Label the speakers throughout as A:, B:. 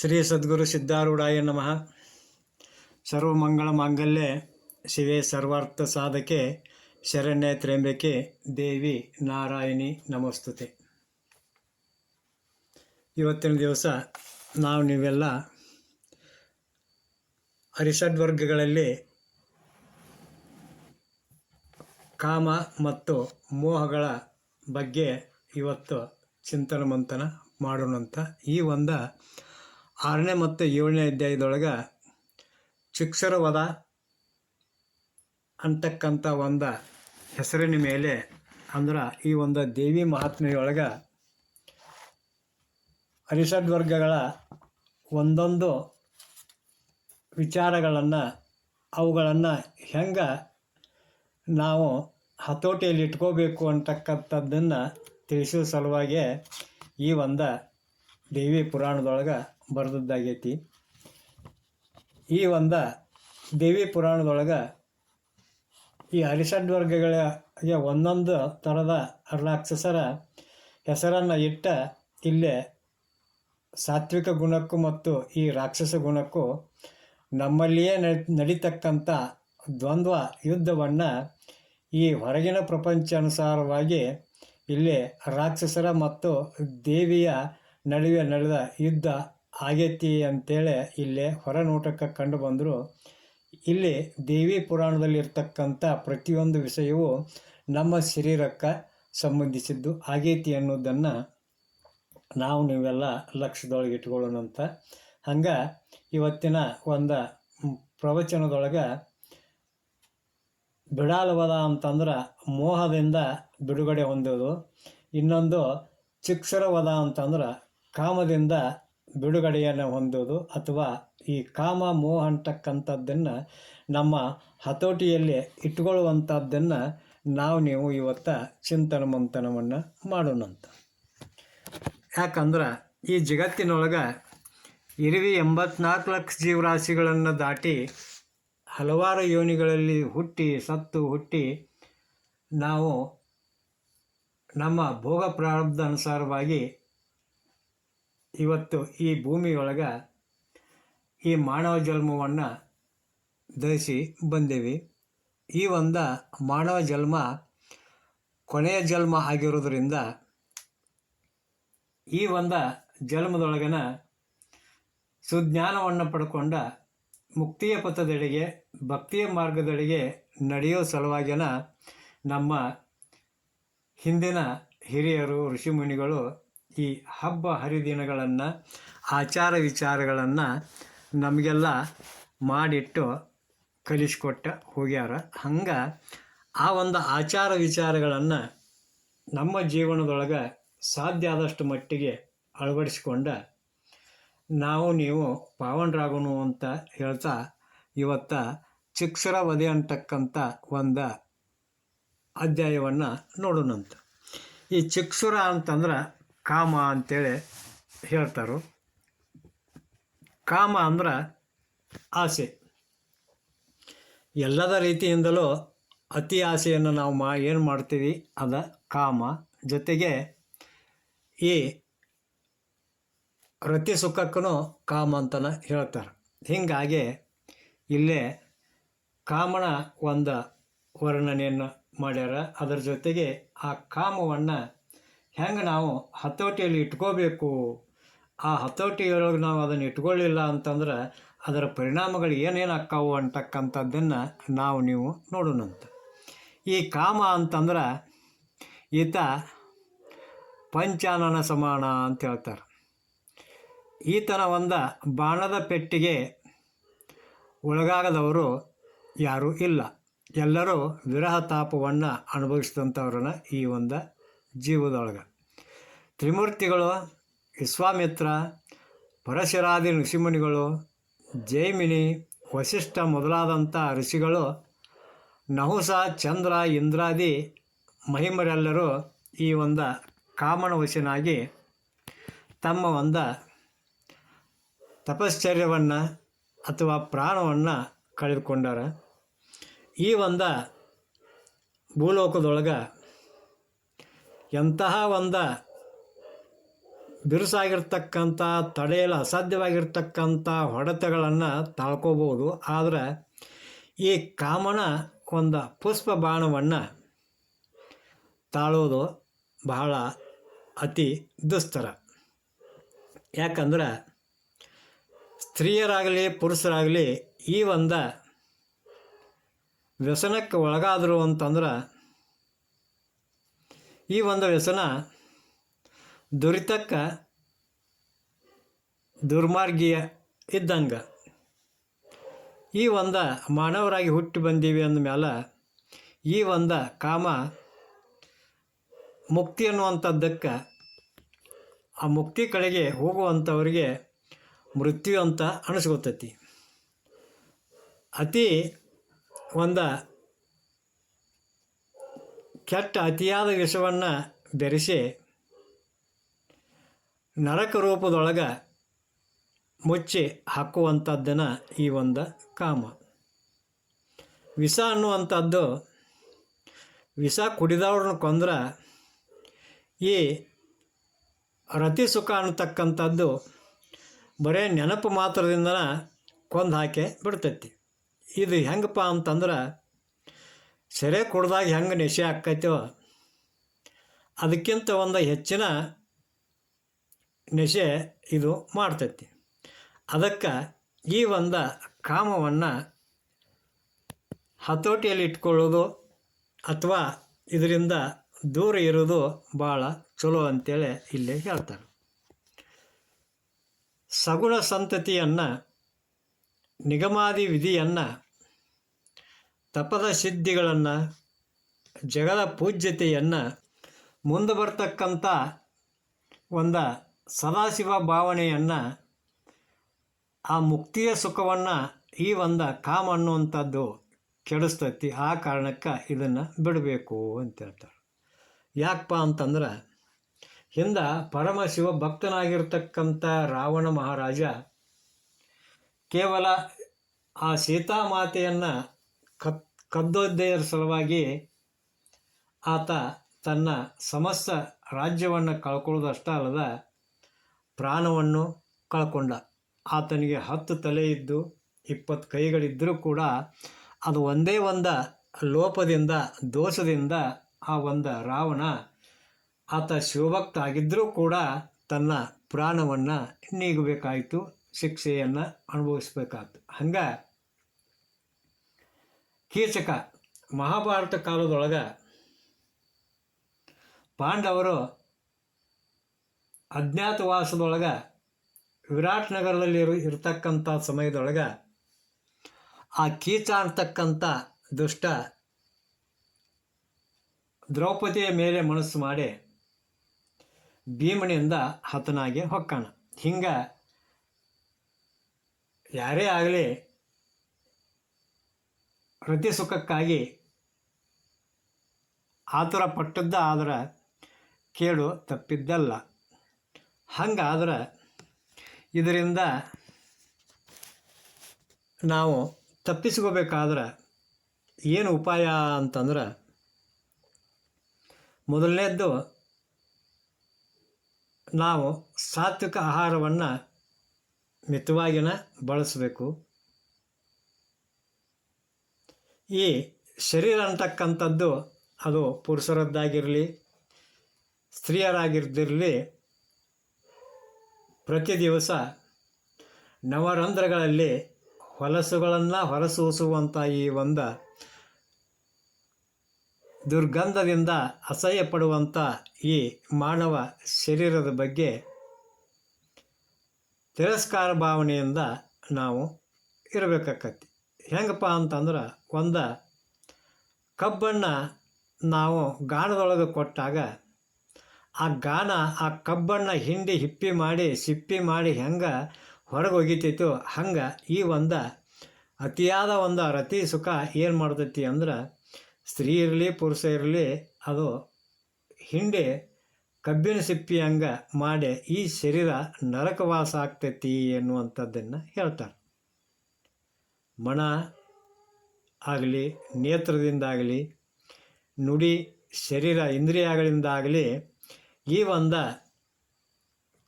A: ಶ್ರೀ ಸದ್ಗುರು ಸಿದ್ಧಾರೂಢಾಯ ನಮಃ. ಸರ್ವಮಂಗಳ ಮಾಂಗಲ್ಯೆ ಶಿವೇ ಸರ್ವಾರ್ಥ ಸಾಧಕೆ, ಶರಣ್ಯ ತ್ರ್ಯಂಬಕೆ, ದೇವಿ ನಾರಾಯಣಿ ನಮಸ್ತುತೆ. ಇವತ್ತಿನ ದಿವಸ ನಾವು ನೀವೆಲ್ಲ ಅರಿಷಡ್ವರ್ಗಗಳಲ್ಲಿ ಕಾಮ ಮತ್ತು ಮೋಹಗಳ ಬಗ್ಗೆ ಇವತ್ತು ಚಿಂತನ ಮಂಥನ ಮಾಡೋಣಂತ ಈ ಒಂದು ಆರನೇ ಮತ್ತು ಏಳನೇ ಅಧ್ಯಾಯದೊಳಗೆ ಶಿಕ್ಷರವದ ಅಂತಕ್ಕಂಥ ಒಂದು ಹೆಸರಿನ ಮೇಲೆ ಅಂದ್ರೆ ಈ ಒಂದು ದೇವಿ ಮಹಾತ್ಮೆಯೊಳಗೆ ಅರಿಷಡ್ವರ್ಗಗಳ ಒಂದೊಂದು ವಿಚಾರಗಳನ್ನು, ಅವುಗಳನ್ನು ಹೆಂಗೆ ನಾವು ಹತೋಟಿಯಲ್ಲಿ ಇಟ್ಕೋಬೇಕು ಅಂತಕ್ಕಂಥದ್ದನ್ನು ತಿಳಿಸೋ ಸಲುವಾಗಿ ಈ ಒಂದು ದೇವಿ ಪುರಾಣದೊಳಗೆ ಬರೆದದ್ದಾಗೈತಿ. ಈ ಒಂದು ದೇವಿ ಪುರಾಣದೊಳಗೆ ಈ ಹರಿಷಡ್ವರ್ಗಗಳಿಗೆ ಒಂದೊಂದು ಥರದ ರಾಕ್ಷಸರ ಹೆಸರನ್ನು ಇಟ್ಟ ಇಲ್ಲೇ ಸಾತ್ವಿಕ ಗುಣಕ್ಕೂ ಮತ್ತು ಈ ರಾಕ್ಷಸ ಗುಣಕ್ಕೂ ನಮ್ಮಲ್ಲಿಯೇ ನಡಿ ನಡೀತಕ್ಕಂಥ ದ್ವಂದ್ವ ಯುದ್ಧವನ್ನು ಈ ಹೊರಗಿನ ಪ್ರಪಂಚ ಅನುಸಾರವಾಗಿ ಇಲ್ಲಿ ರಾಕ್ಷಸರ ಮತ್ತು ದೇವಿಯ ನಡುವೆ ನಡೆದ ಯುದ್ಧ ಆಗೈತಿ ಅಂತೇಳಿ ಇಲ್ಲಿ ಹೊರನೋಟಕ್ಕೆ ಕಂಡು ಬಂದರು. ಇಲ್ಲಿ ದೇವಿ ಪುರಾಣದಲ್ಲಿರ್ತಕ್ಕಂಥ ಪ್ರತಿಯೊಂದು ವಿಷಯವೂ ನಮ್ಮ ಶರೀರಕ್ಕೆ ಸಂಬಂಧಿಸಿದ್ದು ಆಗೈತಿ ಅನ್ನೋದನ್ನು ನಾವು ನೀವೆಲ್ಲ ಲಕ್ಷದೊಳಗೆ ಇಟ್ಕೊಳ್ಳೋಣಂತ ಹಂಗೆ ಇವತ್ತಿನ ಒಂದು ಪ್ರವಚನದೊಳಗೆ ಬಿಡಾಲವದ ಅಂತಂದ್ರೆ ಮೋಹದಿಂದ ಬಿಡುಗಡೆ ಹೊಂದೋದು. ಇನ್ನೊಂದು ಚಿಕ್ಷರವದ ಅಂತಂದ್ರೆ ಕಾಮದಿಂದ ಬಿಡುಗಡೆಯನ್ನು ಹೊಂದೋದು ಅಥವಾ ಈ ಕಾಮ ಮೋಹ ಅಂತಕ್ಕಂಥದ್ದನ್ನು ನಮ್ಮ ಹತೋಟಿಯಲ್ಲಿ ಇಟ್ಕೊಳ್ಳುವಂಥದ್ದನ್ನು ನಾವು ನೀವು ಇವತ್ತ ಚಿಂತನ ಮಂಥನವನ್ನು ಮಾಡೋಣಂತ. ಯಾಕಂದ್ರೆ ಈ ಜಗತ್ತಿನೊಳಗೆ ಇರುವಿ ಎಂಬತ್ನಾಲ್ಕು ಲಕ್ಷ ಜೀವರಾಶಿಗಳನ್ನು ದಾಟಿ ಹಲವಾರು ಯೋನಿಗಳಲ್ಲಿ ಹುಟ್ಟಿ, ಸತ್ತು ಹುಟ್ಟಿ ನಾವು ನಮ್ಮ ಭೋಗ ಪ್ರಾರಬ್ಧ ಅನುಸಾರವಾಗಿ ಇವತ್ತು ಈ ಭೂಮಿಯೊಳಗೆ ಈ ಮಾನವ ಜನ್ಮವನ್ನು ಧರಿಸಿ ಬಂದೇವಿ. ಈ ಒಂದು ಮಾನವ ಜನ್ಮ ಕೊನೆಯ ಜನ್ಮ ಆಗಿರೋದರಿಂದ ಈ ಒಂದು ಜನ್ಮದೊಳಗನ ಸುಜ್ಞಾನವನ್ನು ಪಡ್ಕೊಂಡ ಮುಕ್ತಿಯ ಪಥದೆಡೆಗೆ ಭಕ್ತಿಯ ಮಾರ್ಗದೆಡೆಗೆ ನಡೆಯೋ ಸಲುವಾಗಿನ ನಮ್ಮ ಹಿಂದಿನ ಹಿರಿಯರು ಋಷಿಮುನಿಗಳು ಈ ಹಬ್ಬ ಹರಿದಿನಗಳನ್ನು, ಆಚಾರ ವಿಚಾರಗಳನ್ನು ನಮಗೆಲ್ಲ ಮಾಡಿಟ್ಟು ಕಲಿಸ್ಕೊಟ್ಟ ಹೋಗ್ಯಾರ. ಹಂಗೆ ಆ ಒಂದು ಆಚಾರ ವಿಚಾರಗಳನ್ನು ನಮ್ಮ ಜೀವನದೊಳಗೆ ಸಾಧ್ಯ ಆದಷ್ಟು ಮಟ್ಟಿಗೆ ಅಳವಡಿಸ್ಕೊಂಡ ನಾವು ನೀವು ಪಾವನರಾಗೋನು ಅಂತ ಹೇಳ್ತಾ ಇವತ್ತ ಚಿಕ್ಷರ ವಧೆ ಅಂತಕ್ಕಂಥ ಒಂದು ಅಧ್ಯಾಯವನ್ನು ನೋಡೋಣಂತ ಈ ಚಿಕ್ಷುರ ಅಂತಂದ್ರೆ ಕಾಮ ಅಂತೇಳಿ ಹೇಳ್ತಾರೆ. ಕಾಮ ಅಂದ್ರೆ ಆಸೆ. ಎಲ್ಲದ ರೀತಿಯಿಂದಲೂ ಅತಿ ಆಸೆಯನ್ನು ನಾವು ಮಾ, ಏನು ಮಾಡ್ತೀವಿ ಅದ ಕಾಮ. ಜೊತೆಗೆ ಈ ರತಿ ಸುಖಕ್ಕೂ ಕಾಮ ಅಂತನ ಹೇಳ್ತಾರೆ. ಹೀಗಾಗಿ ಇಲ್ಲೇ ಕಾಮನ ಒಂದು ವರ್ಣನೆಯನ್ನು ಮಾಡ್ಯಾರ. ಅದರ ಜೊತೆಗೆ ಆ ಕಾಮವನ್ನು ಹೆಂಗೆ ನಾವು ಹತೋಟಿಯಲ್ಲಿ ಇಟ್ಕೋಬೇಕು? ಆ ಹತೋಟಿಯೊಳಗೆ ನಾವು ಅದನ್ನು ಇಟ್ಕೊಳ್ಳಿಲ್ಲ ಅಂತಂದ್ರೆ ಅದರ ಪರಿಣಾಮಗಳು ಏನೇನು ಆಕ್ಕಾವು ಅಂತಕ್ಕಂಥದ್ದನ್ನು ನಾವು ನೀವು ನೋಡೋಣಂತ ಈ ಕಾಮ ಅಂತಂದ್ರೆ ಈತ ಪಂಚಾನನ ಸಮಾನ ಅಂತ ಹೇಳ್ತಾರೆ. ಈತನ ಒಂದು ಬಾಣದ ಪೆಟ್ಟಿಗೆ ಒಳಗಾಗದವರು ಯಾರೂ ಇಲ್ಲ. ಎಲ್ಲರೂ ವಿರಹ ತಾಪವನ್ನು ಅನುಭವಿಸಿದಂಥವ್ರನ್ನ ಈ ಒಂದು ಜೀವದೊಳಗೆ. ತ್ರಿಮೂರ್ತಿಗಳು ವಿಶ್ವಾಮಿತ್ರ, ಪರಶರಾದಿ ಋಷಿಮುನಿಗಳು, ಜೈಮಿನಿ ವಶಿಷ್ಠ ಮೊದಲಾದಂಥ ಋಷಿಗಳು, ನಹುಸ, ಚಂದ್ರ, ಇಂದ್ರಾದಿ ಮಹಿಮರೆಲ್ಲರೂ ಈ ಒಂದು ಕಾಮನವಶನಾಗಿ ತಮ್ಮ ಒಂದು ತಪಶ್ಚರ್ಯವನ್ನು ಅಥವಾ ಪ್ರಾಣವನ್ನು ಕಳೆದುಕೊಂಡಾರ. ಈ ಒಂದು ಭೂಲೋಕದೊಳಗೆ ಎಂತಹ ಒಂದು ಬಿರುಸಾಗಿರ್ತಕ್ಕಂಥ, ತಡೆಯಲು ಅಸಾಧ್ಯವಾಗಿರ್ತಕ್ಕಂಥ ಹೊಡೆತಗಳನ್ನು ತಾಳ್ಕೋಬೋದು. ಆದರೆ ಈ ಕಾಮನ ಒಂದು ಪುಷ್ಪ ಬಾಣವನ್ನು ತಾಳೋದು ಬಹಳ ಅತಿ ದುಸ್ತರ. ಯಾಕಂದ್ರೆ ಸ್ತ್ರೀಯರಾಗಲಿ, ಪುರುಷರಾಗಲಿ ಈ ಒಂದು ವ್ಯಸನಕ್ಕೆ ಒಳಗಾದರು ಅಂತಂದ್ರೆ ಈ ಒಂದು ವ್ಯಸನ ದುರಿತಕ್ಕ ದುರ್ಮಾರ್ಗೀಯ ಇದ್ದಂಗೆ. ಈ ಒಂದ ಮಾನವರಾಗಿ ಹುಟ್ಟಿ ಬಂದೀವಿ ಅಂದಮೇಲೆ ಈ ಒಂದ ಕಾಮ ಮುಕ್ತಿ ಅನ್ನುವಂಥದ್ದಕ್ಕೆ ಆ ಮುಕ್ತಿ ಕಡೆಗೆ ಹೋಗುವಂಥವ್ರಿಗೆ ಮೃತ್ಯು ಅಂತ ಅನಿಸ್ಕೊತೈತಿ. ಅತಿ ಒಂದು ಕೆಟ್ಟ ಅತಿಯಾದ ವಿಷವನ್ನು ಬೆರೆಸಿ ನರಕ ರೂಪದೊಳಗೆ ಮುಚ್ಚಿ ಹಾಕುವಂಥದ್ದನ್ನು ಈ ಒಂದು ಕಾಮ. ವಿಷ ಅನ್ನುವಂಥದ್ದು ವಿಷ ಕುಡಿದವ್ರನ್ನ ಕೊಂದ್ರೆ ಈ ರತಿ ಸುಖ ಅನ್ನತಕ್ಕಂಥದ್ದು ಬರೇ ನೆನಪು ಮಾತ್ರದಿಂದ ಕೊಂದು ಹಾಕಿ ಬಿಡ್ತೈತಿ. ಇದು ಹೆಂಗಪ್ಪ ಅಂತಂದ್ರೆ ಸೆರೆ ಕುಡ್ದಾಗ ಹೆಂಗೆ ನೆಶೆ ಆಕ್ಕೈತೋ ಅದಕ್ಕಿಂತ ಒಂದು ಹೆಚ್ಚಿನ ನೆಶೆ ಇದು ಮಾಡ್ತೈತಿ. ಅದಕ್ಕೆ ಈ ಒಂದು ಕಾಮವನ್ನು ಹತೋಟಿಯಲ್ಲಿ ಇಟ್ಕೊಳ್ಳೋದು ಅಥವಾ ಇದರಿಂದ ದೂರ ಇರೋದು ಭಾಳ ಚಲೋ ಅಂತೇಳಿ ಇಲ್ಲಿ ಹೇಳ್ತಾರೆ. ಸಗುಣ ಸಂತತಿಯನ್ನು, ನಿಗಮಾದಿ ವಿಧಿಯನ್ನು ತಪದ ಸಿದ್ಧಿಗಳನ್ನು, ಜಗದ ಪೂಜ್ಯತೆಯನ್ನು ಮುಂದೆ ಬರ್ತಕ್ಕಂಥ ಒಂದು ಸದಾಶಿವ ಭಾವನೆಯನ್ನು, ಆ ಮುಕ್ತಿಯ ಸುಖವನ್ನು ಈ ಒಂದು ಕಾಮ ಅನ್ನುವಂಥದ್ದು ಕೆಡಿಸ್ತೈತಿ. ಆ ಕಾರಣಕ್ಕೆ ಇದನ್ನು ಬಿಡಬೇಕು ಅಂತ ಹೇಳ್ತಾರೆ. ಯಾಕಪ್ಪ ಅಂತಂದ್ರೆ, ಹಿಂದೆ ಪರಮಶಿವ ಭಕ್ತನಾಗಿರ್ತಕ್ಕಂಥ ರಾವಣ ಮಹಾರಾಜ ಕೇವಲ ಆ ಸೀತಾಮಾತೆಯನ್ನು ಕದ್ದೊದ್ದೆಯರ ಸಲುವಾಗಿ ಆತ ತನ್ನ ಸಮಸ್ತ ರಾಜ್ಯವನ್ನು ಕಳ್ಕೊಳ್ಳೋದಷ್ಟೇ ಅಲ್ಲದ ಪ್ರಾಣವನ್ನು ಕಳ್ಕೊಂಡ. ಆತನಿಗೆ ಹತ್ತು ತಲೆ ಇದ್ದು ಇಪ್ಪತ್ತು ಕೈಗಳಿದ್ದರೂ ಕೂಡ ಅದು ಒಂದೇ ಒಂದು ಲೋಪದಿಂದ, ದೋಷದಿಂದ ಆ ಒಂದು ರಾವಣ ಆತ ಶಿವಭಕ್ತ ಆಗಿದ್ದರೂ ಕೂಡ ತನ್ನ ಪ್ರಾಣವನ್ನು ನೀಗಬೇಕಾಯಿತು, ಶಿಕ್ಷೆಯನ್ನು ಅನುಭವಿಸ್ಬೇಕಾಯ್ತು. ಹಂಗೆ ಕೀಚಕ ಮಹಾಭಾರತ ಕಾಲದೊಳಗೆ ಪಾಂಡವರು ಅಜ್ಞಾತವಾಸದೊಳಗೆ ವಿರಾಟ್ ನಗರದಲ್ಲಿ ಇರು ಇರತಕ್ಕಂಥ ಸಮಯದೊಳಗೆ ಆ ಕೀಚ ಅಂತಕ್ಕಂಥ ದುಷ್ಟ ದ್ರೌಪದಿಯ ಮೇಲೆ ಮನಸ್ಸು ಮಾಡಿ ಭೀಮನಿಂದ ಹತನಾಗಿ ಹೊಕ್ಕಾನ. ಹಿಂಗೆ ಯಾರೇ ಆಗಲಿ ರತಿ ಸುಖಕ್ಕಾಗಿ ಆತುರ ಪಟ್ಟದ್ದ ಆದ್ರೆ ಕೇಳು ತಪ್ಪಿದ್ದಲ್ಲ. ಹಂಗಾದ್ರೆ ಇದರಿಂದ ನಾವು ತಪ್ಪಿಸ್ಕೋಬೇಕಾದ್ರೆ ಏನು ಉಪಾಯ ಅಂತಂದ್ರೆ ಮೊದಲನೇದ್ದು ನಾವು ಸಾತ್ವಿಕ ಆಹಾರವನ್ನು ಮಿತವಾಗಿನ ಬಳಸಬೇಕು. ಈ ಶರೀರ ಅಂತಕ್ಕಂಥದ್ದು ಅದು ಪುರುಷರದ್ದಾಗಿರಲಿ, ಸ್ತ್ರೀಯರಾಗಿರ್ದಿರಲಿ ಪ್ರತಿ ದಿವಸ ನವರಂಧ್ರಗಳಲ್ಲಿ ಹೊಲಸುಗಳನ್ನು ಹೊರಸೂಸುವಂಥ ಈ ಒಂದು ದುರ್ಗಂಧದಿಂದ ಅಸಹ್ಯ ಪಡುವಂಥ ಈ ಮಾನವ ಶರೀರದ ಬಗ್ಗೆ ತಿರಸ್ಕಾರ ಭಾವನೆಯಿಂದ ನಾವು ಇರಬೇಕಾಕತಿ ಹೆಂಗಪ್ಪ ಅಂತಂದ್ರೆ ಒಂದು, ಕಬ್ಬನ್ನು ನಾವು ಗಾಣದೊಳಗೆ ಕೊಟ್ಟಾಗ ಆ ಗಾಣ ಆ ಕಬ್ಬನ್ನು ಹಿಂಡಿ ಹಿಪ್ಪಿ ಮಾಡಿ, ಸಿಪ್ಪಿ ಮಾಡಿ ಹೆಂಗೆ ಹೊರಗೆ ಒಗಿತೈತೋ ಹಂಗೆ ಈ ಒಂದು ಅತಿಯಾದ ಒಂದು ರತಿ ಸುಖ ಏನು ಮಾಡ್ತೈತಿ ಅಂದ್ರೆ ಸ್ತ್ರೀ ಇರಲಿ, ಪುರುಷ ಇರಲಿ, ಅದು ಹಿಂಡಿ ಕಬ್ಬಿನ ಸಿಪ್ಪಿ ಹಂಗೆ ಮಾಡಿ ಈ ಶರೀರ ನರಕವಾಸ ಆಗ್ತೈತಿ ಎನ್ನುವಂಥದ್ದನ್ನು ಹೇಳ್ತಾರೆ. ಮನ ಆಗಲಿ, ನೇತ್ರದಿಂದಾಗಲಿ, ನುಡಿ, ಶರೀರ ಇಂದ್ರಿಯಗಳಿಂದಾಗಲಿ ಈ ಒಂದು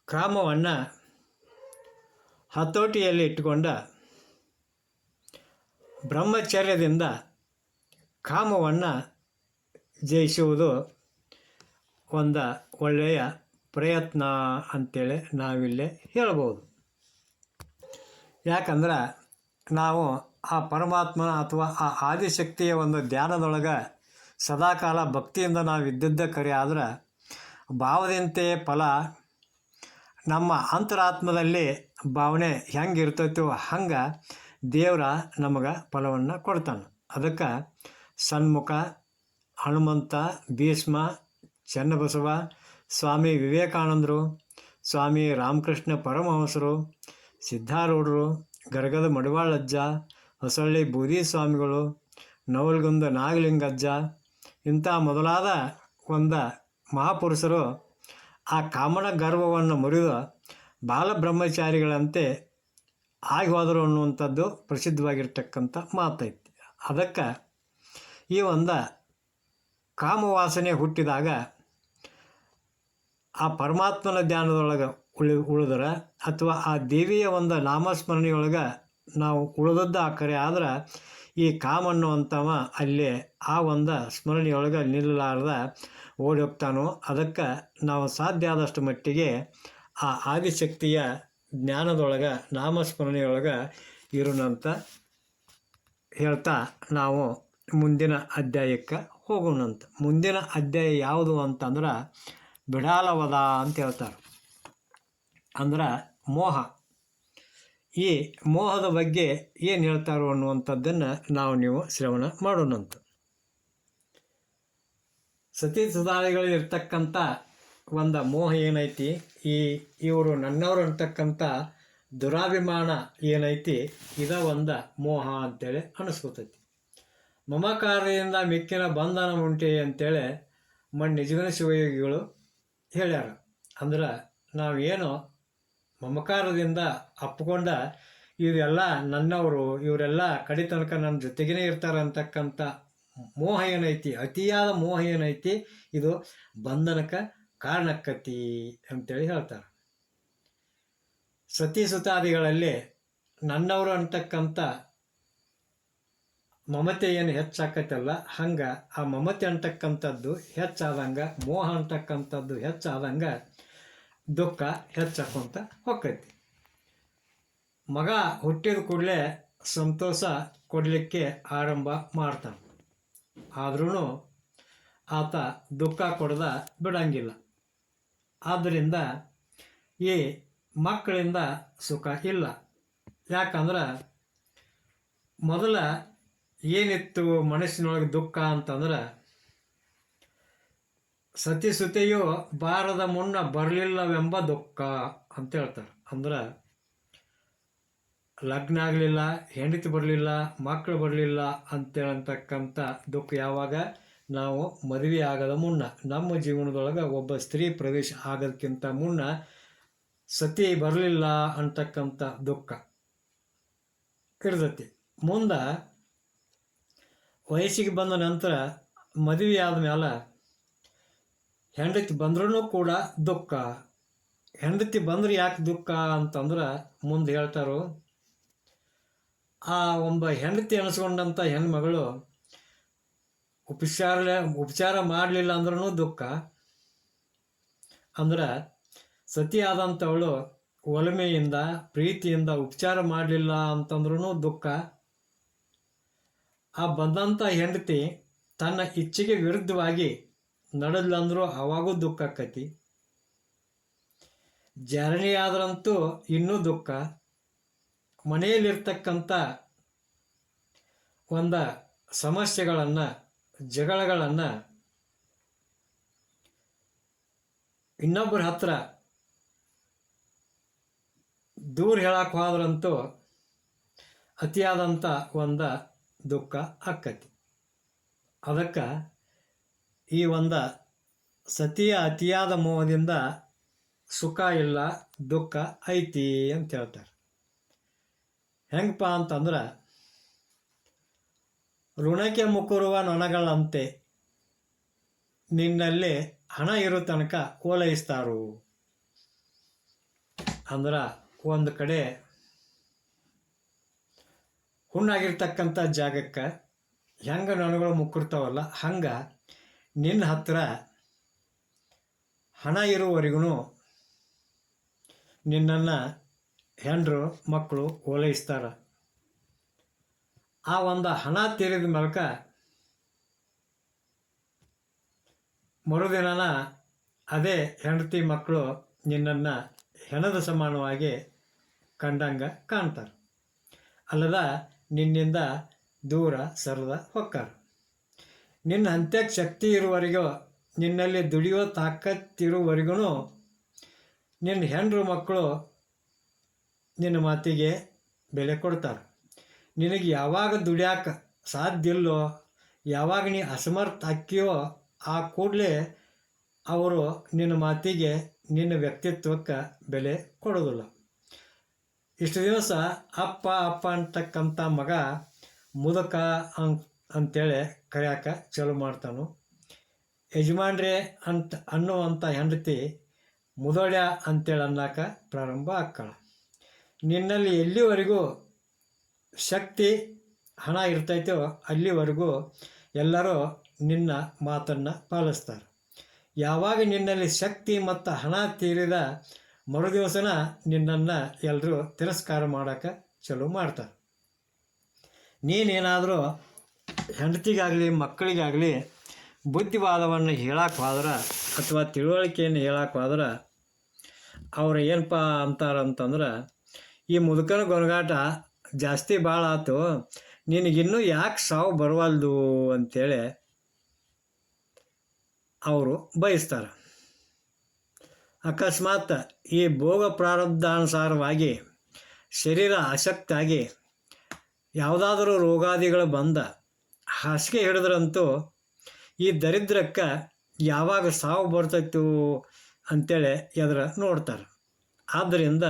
A: ಕ್ರಮವನ್ನು ಹತೋಟಿಯಲ್ಲಿ ಇಟ್ಟುಕೊಂಡ ಬ್ರಹ್ಮಚರ್ಯದಿಂದ ಕಾಮವನ್ನು ಜಯಿಸುವುದು ಒಂದು ಒಳ್ಳೆಯ ಪ್ರಯತ್ನ ಅಂತೇಳಿ ನಾವಿಲ್ಲಿ ಹೇಳ್ಬೋದು. ಯಾಕಂದ್ರೆ ನಾವು ಆ ಪರಮಾತ್ಮನ ಅಥವಾ ಆ ಆದಿಶಕ್ತಿಯ ಒಂದು ಧ್ಯಾನದೊಳಗೆ ಸದಾಕಾಲ ಭಕ್ತಿಯಿಂದ ನಾವು ಇದ್ದಿದ್ದ ಕರೆ. ಆದ್ರೆ ಭಾವದಂತೆ ಫಲ ನಮ್ಮ ಅಂತರಾತ್ಮದಲ್ಲಿ ಭಾವನೆ ಹೆಂಗೆ ಇರ್ತೈತೋ ಹಂಗೆ ದೇವರ ನಮಗೆ ಫಲವನ್ನು ಕೊಡ್ತಾನೆ. ಅದಕ್ಕೆ ಸನ್ಮುಖ, ಹನುಮಂತ, ಭೀಷ್ಮ, ಚನ್ನಬಸವ, ಸ್ವಾಮಿ ವಿವೇಕಾನಂದರು, ಸ್ವಾಮಿ ರಾಮಕೃಷ್ಣ ಪರಮಹಂಸರು, ಸಿದ್ಧಾರೂಢರು ಗರಗದ ಮಡವಾಳಜ್ಜ ಹೊಸಳ್ಳಿ ಬೂದಿ ಸ್ವಾಮಿಗಳು ನವಲ್ಗುಂದ ನಾಗಲಿಂಗಜ್ಜ ಇಂಥ ಮೊದಲಾದ ಒಂದು ಮಹಾಪುರುಷರು ಆ ಕಾಮನ ಗರ್ವವನ್ನು ಮುರಿದು ಬಾಲಬ್ರಹ್ಮಚಾರಿಗಳಂತೆ ಆಗಿ ಹೋದರು ಅನ್ನುವಂಥದ್ದು ಪ್ರಸಿದ್ಧವಾಗಿರ್ತಕ್ಕಂಥ ಮಾತೈತಿ. ಅದಕ್ಕೆ ಈ ಒಂದು ಕಾಮವಾಸನೆ ಹುಟ್ಟಿದಾಗ ಆ ಪರಮಾತ್ಮನ ಧ್ಯಾನದೊಳಗೆ ಉಳಿ, ಉಳಿದ್ರೆ ಅಥವಾ ಆ ದೇವಿಯ ಒಂದು ನಾಮಸ್ಮರಣೆಯೊಳಗೆ ನಾವು ಉಳಿದದ್ದು ಆ ಕರೆ ಆದ್ರೆ ಈ ಕಾಮ ಅಂತವ ಅಲ್ಲಿ ಆ ಒಂದು ಸ್ಮರಣೆಯೊಳಗೆ ನಿಲ್ಲಲಾರ್ದ ಓಡಿ ಹೋಗ್ತಾನೋ ಅದಕ್ಕೆ ನಾವು ಸಾಧ್ಯ ಆದಷ್ಟು ಮಟ್ಟಿಗೆ ಆ ಆದಿಶಕ್ತಿಯ ಜ್ಞಾನದೊಳಗೆ ನಾಮಸ್ಮರಣೆಯೊಳಗೆ ಇರೋಣಂತ ಹೇಳ್ತಾ ನಾವು ಮುಂದಿನ ಅಧ್ಯಾಯಕ್ಕೆ ಹೋಗೋಣಂತ ಮುಂದಿನ ಅಧ್ಯಾಯ ಯಾವುದು ಅಂತಂದ್ರೆ ಬಿಡಾಲವದ ಅಂತ ಹೇಳ್ತಾರೆ. ಅಂದ್ರೆ ಮೋಹ. ಈ ಮೋಹದ ಬಗ್ಗೆ ಏನು ಹೇಳ್ತಾರೋ ಅನ್ನುವಂಥದ್ದನ್ನು ನಾವು ನೀವು ಶ್ರವಣ ಮಾಡೋಣಂತ. ಸತಿ ಸುಧಾರಿಗಳಲ್ಲಿ ಇರ್ತಕ್ಕಂಥ ಒಂದು ಮೋಹ ಏನೈತಿ? ಈ ಇವರು ನನ್ನವರು ಅಂತಕ್ಕಂಥ ದುರಾಭಿಮಾನ ಏನೈತಿ? ಇದ ಒಂದು ಮೋಹ ಅಂತೇಳಿ ಅನಿಸ್ಕೊತೈತಿ. ಮಮಕಾರದಿಂದ ಮಿಕ್ಕಿನ ಬಂಧನ ಉಂಟೆ ಅಂತೇಳಿ ಮಣ್ಣು ನಿಜಗನ ಶಿವಯೋಗಿಗಳು ಹೇಳ್ಯಾರ. ಅಂದ್ರೆ ನಾವೇನು ಮಮಕಾರದಿಂದ ಅಪ್ಪಿಕೊಂಡ ಇವರೆಲ್ಲ ನನ್ನವರು, ಇವರೆಲ್ಲ ಕಡಿ ತನಕ ನನ್ನ ಜೊತೆಗೇ ಇರ್ತಾರೆ ಅಂತಕ್ಕಂಥ ಮೋಹ ಏನೈತಿ, ಅತಿಯಾದ ಮೋಹ ಏನೈತಿ, ಇದು ಬಂಧನಕ್ಕೆ ಕಾರಣಕ್ಕತಿ ಅಂತೇಳಿ ಹೇಳ್ತಾರೆ. ಸತಿ ಸುತಾದಿಗಳಲ್ಲಿ ನನ್ನವರು ಅಂತಕ್ಕಂಥ ಮಮತೆ ಏನು ಹೆಚ್ಚಾಕತ್ತಲ್ಲ, ಹಂಗೆ ಆ ಮಮತೆ ಅಂತಕ್ಕಂಥದ್ದು ಹೆಚ್ಚಾದಂಗೆ, ಮೋಹ ಅಂತಕ್ಕಂಥದ್ದು ಹೆಚ್ಚಾದಂಗೆ ದುಃಖ ಹೆಚ್ಚಾಕೊಂತ ಹೋಗ್ತೈತಿ. ಮಗ ಹುಟ್ಟಿದ ಕೂಡಲೇ ಸಂತೋಷ ಕೊಡಲಿಕ್ಕೆ ಆರಂಭ ಮಾಡ್ತಾನೆ. ಆದ್ರೂ ಆತ ದುಃಖ ಕೊಡದ ಬಿಡಂಗಿಲ್ಲ. ಆದ್ದರಿಂದ ಈ ಮಕ್ಕಳಿಂದ ಸುಖ ಇಲ್ಲ. ಯಾಕಂದ್ರೆ ಮೊದಲ ಏನಿತ್ತು ಮನಸ್ಸಿನೊಳಗೆ ದುಃಖ ಅಂತಂದ್ರೆ ಸತಿ ಸುತೆಯು ಬಾರದ ಮುನ್ನ ಬರಲಿಲ್ಲವೆಂಬ ದುಃಖ ಅಂತ ಹೇಳ್ತಾರೆ. ಅಂದ್ರೆ ಲಗ್ನ ಆಗಲಿಲ್ಲ, ಹೆಂಡತಿ ಬರಲಿಲ್ಲ ಮಕ್ಕಳು ಬರಲಿಲ್ಲ ಅಂತೇಳಂತಕ್ಕಂಥ ದುಃಖ ಯಾವಾಗ? ನಾವು ಮದುವೆ ಆಗದ ಮುನ್ನ. ನಮ್ಮ ಜೀವನದೊಳಗೆ ಒಬ್ಬ ಸ್ತ್ರೀ ಪ್ರವೇಶ ಆಗೋದಕ್ಕಿಂತ ಮುನ್ನ ಸತಿ ಬರಲಿಲ್ಲ ಅಂತಕ್ಕಂಥ ದುಃಖ ಇರ್ತತಿ. ಮುಂದೆ ವಯಸ್ಸಿಗೆ ಬಂದ ನಂತರ ಮದುವೆ ಆದಮೇಲೆ ಹೆಂಡತಿ ಬಂದ್ರೂ ಕೂಡ ದುಃಖ. ಹೆಂಡತಿ ಬಂದ್ರೆ ಯಾಕೆ ದುಃಖ ಅಂತಂದ್ರೆ ಮುಂದೆ ಹೇಳ್ತಾರು, ಆ ಒಬ್ಬ ಹೆಂಡತಿ ಅನಿಸ್ಕೊಂಡಂಥ ಹೆಣ್ಮಗಳು ಉಪಚಾರ ಉಪಚಾರ ಮಾಡಲಿಲ್ಲ ಅಂದ್ರೂ ದುಃಖ. ಅಂದ್ರೆ ಸತಿ ಆದಂಥವಳು ಒಲಮೆಯಿಂದ, ಪ್ರೀತಿಯಿಂದ ಉಪಚಾರ ಮಾಡಲಿಲ್ಲ ಅಂತಂದ್ರೂ ದುಃಖ. ಆ ಬಂದಂಥ ಹೆಂಡತಿ ತನ್ನ ಇಚ್ಛೆಗೆ ವಿರುದ್ಧವಾಗಿ ನಡೆದ್ಲಂದ್ರೂ ಅವಾಗೂ ದುಃಖ ಆಕತಿ. ಜರಣಿ ಆದ್ರಂತೂ ಇನ್ನೂ ದುಃಖ. ಮನೆಯಲ್ಲಿರ್ತಕ್ಕಂಥ ಒಂದು ಸಮಸ್ಯೆಗಳನ್ನು, ಜಗಳಗಳನ್ನು ಇನ್ನೊಬ್ಬರ ಹತ್ರ ದೂರ ಹೇಳಕ್ಕೆ ಹೋದ್ರಂತೂ ಅತಿಯಾದಂಥ ಒಂದು ದುಃಖ ಆಕ್ಕತಿ ಅದಕ್ಕೆ ಈ ಒಂದು ಸತಿಯ ಅತಿಯಾದ ಮೋಹದಿಂದ ಸುಖ ಇಲ್ಲ, ದುಃಖ ಐತಿ ಅಂತ ಹೇಳ್ತಾರೆ. ಹೆಂಗಪ್ಪ ಅಂತಂದ್ರೆ, ಋಣಕ್ಕೆ ಮುಕ್ಕುರುವ ನೊಣಗಳಂತೆ ನಿನ್ನಲ್ಲಿ ಹಣ ಇರೋ ತನಕ ಓಲೈಸ್ತಾರು. ಅಂದ್ರೆ ಒಂದು ಕಡೆ ಹುಣ್ಣಾಗಿರ್ತಕ್ಕಂಥ ಜಾಗಕ್ಕೆ ಹೆಂಗೆ ನೊಣಗಳು ಮುಕ್ಕಿರ್ತಾವಲ್ಲ, ಹಂಗೆ ನಿನ್ನ ಹತ್ರ ಹಣ ಇರುವವರೆಗೂ ನಿನ್ನನ್ನು ಹೆಂಡರು ಮಕ್ಕಳು ಓಲೈಸ್ತಾರೆ. ಆ ಒಂದು ಹಣ ತೀರಿದ ಮೂಲಕ ಮರುದಿನನ ಅದೇ ಹೆಂಡತಿ ಮಕ್ಕಳು ನಿನ್ನನ್ನು ಹೆಣದ ಸಮಾನವಾಗಿ ಕಂಡಂಗ ಕಾಣ್ತಾರೆ. ಅಲ್ಲದ ನಿನ್ನಿಂದ ದೂರ ಸರದ ಹೊಕ್ಕಾರ. ನಿನ್ನ ಅಂತ್ಯಕ್ಕೆ ಶಕ್ತಿ ಇರುವವರೆಗೂ, ನಿನ್ನಲ್ಲಿ ದುಡಿಯೋ ತಾಕತ್ತಿರುವವರೆಗೂ, ನಿನ್ನ ಹೆಂಡ್ರು ಮಕ್ಕಳು ನಿನ್ನ ಮಾತಿಗೆ ಬೆಲೆ ಕೊಡ್ತಾರೆ. ನಿನಗೆ ಯಾವಾಗ ದುಡಿಯಾಕ ಸಾಧ್ಯ ಇಲ್ಲೋ ಯಾವಾಗ ನೀ ಅಸಮರ್ಥ ಹಾಕಿಯೋ ಆ ಕೂಡಲೇ ಅವರು ನಿನ್ನ ಮಾತಿಗೆ ನಿನ್ನ ವ್ಯಕ್ತಿತ್ವಕ್ಕೆ ಬೆಲೆ ಕೊಡೋದಿಲ್ಲ ಇಷ್ಟು ದಿವಸ ಅಪ್ಪ ಅಪ್ಪ ಅಂತಕ್ಕಂಥ ಮಗ ಮುದಕ ಅನ್ ಅಂತೇಳಿ ಕರೆಯಾಕ ಚಾಲು ಮಾಡ್ತಾನು. ಯಜಮಾನ್ರೆ ಅಂತ ಅನ್ನುವಂಥ ಹೆಂಡತಿ ಮುದೋಳ್ಯ ಅಂತೇಳಿ ಅನ್ನೋಕೆ ಪ್ರಾರಂಭ ಆಕ್ಕಾಳ. ನಿನ್ನಲ್ಲಿ ಎಲ್ಲಿವರೆಗೂ ಶಕ್ತಿ, ಹಣ ಇರ್ತೈತೋ ಅಲ್ಲಿವರೆಗೂ ಎಲ್ಲರೂ ನಿನ್ನ ಮಾತನ್ನು ಪಾಲಿಸ್ತಾರೆ. ಯಾವಾಗ ನಿನ್ನಲ್ಲಿ ಶಕ್ತಿ ಮತ್ತು ಹಣ ತೀರಿದ ಮರುದಿವಸನ ನಿನ್ನನ್ನು ಎಲ್ಲರೂ ತಿರಸ್ಕಾರ ಮಾಡೋಕೆ ಚಲೋ ಮಾಡ್ತಾರೆ. ನೀನೇನಾದರೂ ಹೆಂಡತಿಗಾಗಲಿ, ಮಕ್ಕಳಿಗಾಗಲಿ ಬುದ್ಧಿವಾದವನ್ನು ಹೇಳಕ್ಕೆ ಹೋದ್ರೆ ಅಥವಾ ತಿಳುವಳಿಕೆಯನ್ನು ಹೇಳಕ್ಕೆ ಹೋದ್ರೆ ಅವ್ರು ಏನಪ್ಪ ಅಂತಾರಂತಂದ್ರೆ, ಈ ಮುದುಕನ ಗೊನಗಾಟ ಜಾಸ್ತಿ ಭಾಳ ಆತು, ನಿನಗಿನ್ನೂ ಯಾಕೆ ಸಾವು ಬರವಲ್ದು ಅಂತೇಳಿ ಅವರು ಬಯಸ್ತಾರೆ. ಅಕಸ್ಮಾತ್ ಈ ಭೋಗ ಪ್ರಾರಬ್ಧಾನುಸಾರವಾಗಿ ಶರೀರ ಅಶಕ್ತಾಗಿ ಯಾವುದಾದ್ರೂ ರೋಗಾದಿಗಳು ಬಂದ ಹಾಸಿಗೆ ಹಿಡಿದ್ರಂತೂ ಈ ದರಿದ್ರಕ್ಕೆ ಯಾವಾಗ ಸಾವು ಬರ್ತೈತು ಅಂತೇಳಿ ಎದುರು ನೋಡ್ತಾರೆ. ಆದ್ದರಿಂದ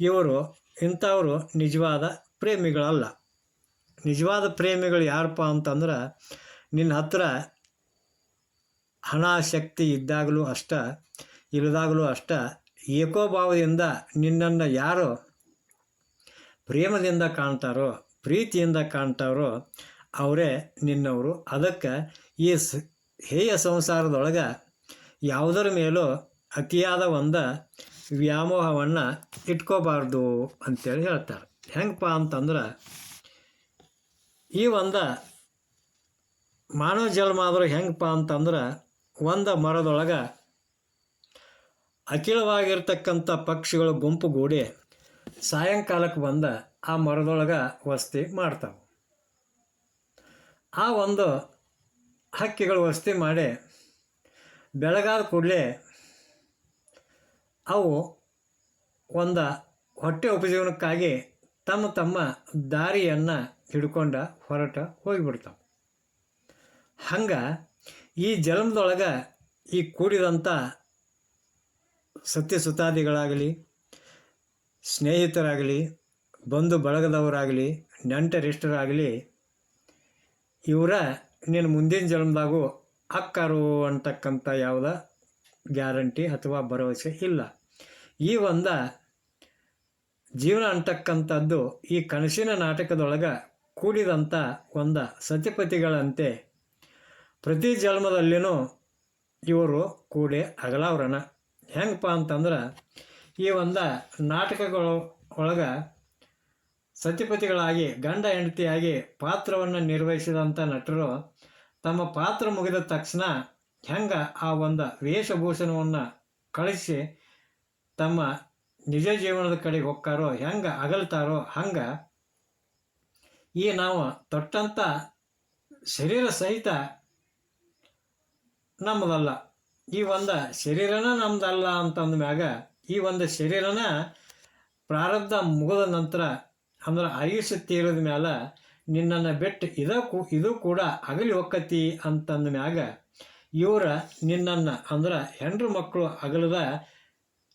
A: ಇವರು ಇಂಥವರು ನಿಜವಾದ ಪ್ರೇಮಿಗಳಲ್ಲ. ನಿಜವಾದ ಪ್ರೇಮಿಗಳು ಯಾರಪ್ಪ ಅಂತಂದ್ರೆ ನಿನ್ನ ಹತ್ರ ಹಣ ಶಕ್ತಿ ಇದ್ದಾಗಲೂ ಅಷ್ಟ, ಇಲ್ಲದಾಗಲೂ ಅಷ್ಟ, ಏಕೋಭಾವದಿಂದ ನಿನ್ನನ್ನು ಯಾರು ಪ್ರೇಮದಿಂದ ಕಾಣ್ತಾರೋ, ಪ್ರೀತಿಯಿಂದ ಕಾಣ್ತಾರೋ ಅವರೇ ನಿನ್ನವರು, ಅದಕ್ಕೆ ಈ ಹೇಯ ಸಂಸಾರದೊಳಗೆ ಯಾವುದರ ಮೇಲೂ ಅತಿಯಾದ ಒಂದು ವ್ಯಾಮೋಹವನ್ನು ಇಟ್ಕೋಬಾರ್ದು ಅಂತೇಳಿ ಹೇಳ್ತಾರೆ. ಹೆಂಗಪ್ಪ ಅಂತಂದ್ರೆ ಈ ಒಂದು ಮಾನವ ಜನ್ಮ ಆದರೂ ಹೆಂಗಪ್ಪ ಅಂತಂದ್ರೆ ಒಂದು ಮರದೊಳಗೆ ಅಖಿಲವಾಗಿರ್ತಕ್ಕಂಥ ಪಕ್ಷಿಗಳು ಗುಂಪುಗೂಡಿ ಸಾಯಂಕಾಲಕ್ಕೆ ಬಂದ ಆ ಮರದೊಳಗೆ ವಸತಿ ಮಾಡ್ತಾವೆ. ಆ ಒಂದು ಹಕ್ಕಿಗಳು ವಸತಿ ಮಾಡಿ ಬೆಳಗಾದ ಕೂಡಲೇ ಅವು ಒಂದು ಹೊಟ್ಟೆ ಉಪಜೀವನಕ್ಕಾಗಿ ತಮ್ಮ ತಮ್ಮ ದಾರಿಯನ್ನು ಹಿಡ್ಕೊಂಡು ಹೊರಟ ಹೋಗಿಬಿಡ್ತಾವೆ. ಹಂಗೆ ಈ ಜನ್ಮದೊಳಗೆ ಈ ಕೂಡಿದಂಥ ಸತ್ಯಸುತಾದಿಗಳಾಗಲಿ, ಸ್ನೇಹಿತರಾಗಲಿ, ಬಂಧು ಬಳಗದವರಾಗಲಿ, ನೆಂಟರಿಷ್ಟರಾಗಲಿ ಇವರ ನೀನು ಮುಂದಿನ ಜನ್ಮದಾಗೂ ಅಕ್ಕರು ಅಂತಕ್ಕಂಥ ಯಾವುದ ಗ್ಯಾರಂಟಿ ಅಥವಾ ಭರವಸೆ ಇಲ್ಲ. ಈ ಒಂದು ಜೀವನ ಅಂತಕ್ಕಂಥದ್ದು ಈ ಕನಸಿನ ನಾಟಕದೊಳಗೆ ಕೂಡಿದಂಥ ಒಂದು ಸತಿಪತಿಗಳಂತೆ ಪ್ರತಿ ಜನ್ಮದಲ್ಲಿನೂ ಇವರು ಕೂಡಿ ಅಗಲಾವ್ರನ. ಹೆಂಗಪ್ಪ ಅಂತಂದ್ರೆ ಈ ಒಂದು ನಾಟಕಗಳು ಒಳಗೆ ಸತಿಪತಿಗಳಾಗಿ ಗಂಡ ಹೆಂಡತಿಯಾಗಿ ಪಾತ್ರವನ್ನು ನಿರ್ವಹಿಸಿದಂಥ ನಟರು ತಮ್ಮ ಪಾತ್ರ ಮುಗಿದ ತಕ್ಷಣ ಹೆಂಗೆ ಆ ಒಂದು ವೇಷಭೂಷಣವನ್ನು ಕಳಿಸಿ ತಮ್ಮ ನಿಜ ಜೀವನದ ಕಡೆಗೆ ಹೋಗ್ತಾರೋ, ಹೆಂಗೆ ಅಗಲ್ತಾರೋ, ಹಂಗೆ ಈ ನಾವು ತೊಟ್ಟಂಥ ಶರೀರ ಸಹಿತ ನಮ್ಮದಲ್ಲ. ಈ ಒಂದು ಶರೀರನ ನಮ್ಮದಲ್ಲ ಅಂತಂದ ಮ್ಯಾಗ ಈ ಒಂದು ಶರೀರನ ಪ್ರಾರಬ್ಧ ಮುಗಿದ ನಂತರ ಅಂದ್ರೆ ಆಯುಷ್ಯ ತೀರಿದ ಮ್ಯಾಲ ನಿನ್ನನ್ನು ಬಿಟ್ಟು ಇದಕ್ಕೂ ಇದು ಕೂಡ ಅಗಲಿ ಒಕ್ಕತಿ ಅಂತಂದ ಮ್ಯಾಗ ಇವರ ನಿನ್ನನ್ನು ಅಂದ್ರೆ ಹೆಂಡ್ರು ಮಕ್ಕಳು ಅಗಲದ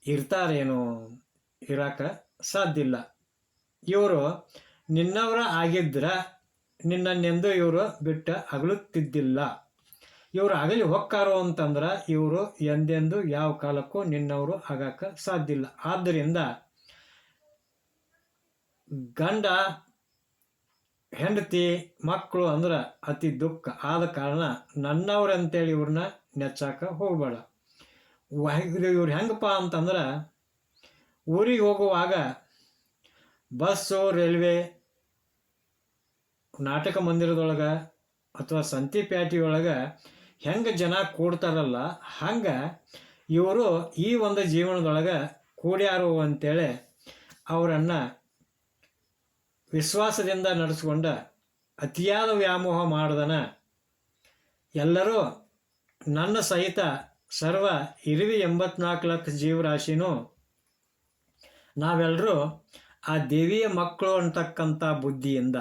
A: ಇರ್ತಾರೇನೋ ಇರಾಕ ಸಾಧ್ಯ ಇಲ್ಲ. ಇವರು ನಿನ್ನವರ ಆಗಿದ್ರೆ ನಿನ್ನನ್ನೆಂದು ಇವರು ಬಿಟ್ಟು ಅಗಲುತ್ತಿದ್ದಿಲ್ಲ. ಇವರು ಅಗಲಿ ಹೊಕ್ಕಾರು ಅಂತಂದ್ರೆ ಇವರು ಎಂದೆಂದು ಯಾವ ಕಾಲಕ್ಕೂ ನಿನ್ನವರು ಆಗಕ್ಕೆ ಸಾಧ್ಯ ಇಲ್ಲ. ಆದ್ದರಿಂದ ಗಂಡ, ಹೆಂಡತಿ, ಮಕ್ಕಳು ಅಂದ್ರೆ ಅತಿ ದುಃಖ. ಆದ ಕಾರಣ ನನ್ನವ್ರು ಅಂತೇಳಿ ಇವ್ರನ್ನ ನೆಚ್ಚಾಕ ಹೋಗಬೇಡ. ಇವ್ರು ಹೆಂಗಪ್ಪ ಅಂತಂದ್ರೆ ಊರಿಗೆ ಹೋಗುವಾಗ ಬಸ್ಸು, ರೈಲ್ವೆ, ನಾಟಕ ಮಂದಿರದೊಳಗೆ ಅಥವಾ ಸಂತಿ ಪ್ಯಾಟಿಯೊಳಗೆ ಹೆಂಗೆ ಜನ ಕೂಡ್ತಾರಲ್ಲ, ಹಂಗೆ ಇವರು ಈ ಒಂದು ಜೀವನದೊಳಗೆ ಕೂಡ್ಯಾರು ಅಂತೇಳಿ ಅವರನ್ನು ವಿಶ್ವಾಸದಿಂದ ನಡೆಸ್ಕೊಂಡ ಅತಿಯಾದ ವ್ಯಾಮೋಹ ಮಾಡ್ದನ ಎಲ್ಲರೂ ನನ್ನ ಸಹಿತ ಸರ್ವ ಇರುವಿ ಎಂಬತ್ನಾಲ್ಕು ಲಕ್ಷ ಜೀವರಾಶಿನೂ ನಾವೆಲ್ಲರೂ ಆ ದೇವಿಯ ಮಕ್ಕಳು ಅಂತಕ್ಕಂಥ ಬುದ್ಧಿಯಿಂದ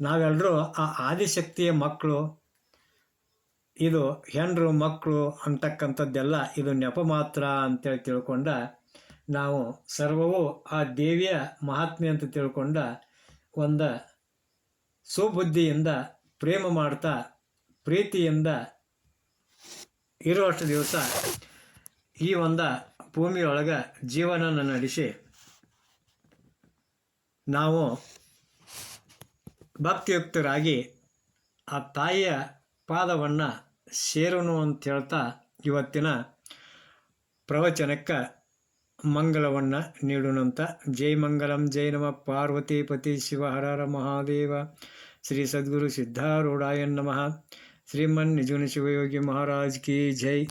A: ನಾವೆಲ್ಲರೂ ಆ ಆದಿಶಕ್ತಿಯ ಮಕ್ಕಳು, ಇದು ಹೆಣ್ಣು ಮಕ್ಕಳು ಅಂತಕ್ಕಂಥದ್ದೆಲ್ಲ ಇದು ನೆಪ ಮಾತ್ರ ಅಂತೇಳಿ ತಿಳ್ಕೊಂಡ ನಾವು ಸರ್ವವು ಆ ದೇವಿಯ ಮಹಾತ್ಮೆ ಅಂತ ತಿಳ್ಕೊಂಡ ಒಂದು ಸುಬುದ್ಧಿಯಿಂದ ಪ್ರೇಮ ಮಾಡ್ತಾ ಪ್ರೀತಿಯಿಂದ ಇರುವಷ್ಟು ದಿವಸ ಈ ಒಂದು ಭೂಮಿಯೊಳಗೆ ಜೀವನನ ನಡೆಸಿ ನಾವು ಭಕ್ತಿಯುಕ್ತರಾಗಿ ಆ ತಾಯಿಯ ಪಾದವನ್ನು ಸೇರೋನು ಅಂತ ಹೇಳ್ತಾ ಇವತ್ತಿನ ಪ್ರವಚನಕ್ಕೆ ಮಂಗಲವನ್ನು ನೀಡುವಂತ ಜೈ ಮಂಗಲಂ, ಜೈ ನಮ. ಪಾರ್ವತಿಪತಿ ಶಿವ ಹರರ ಮಹಾದೇವ. ಶ್ರೀ ಸದ್ಗುರು ಸಿದ್ಧಾರೂಢಾಯನ್ ನಮಃ. ಶ್ರೀಮನ್ ನಿಜುನ ಶಿವಯೋಗಿ ಮಹಾರಾಜ್ ಕಿ ಜೈ.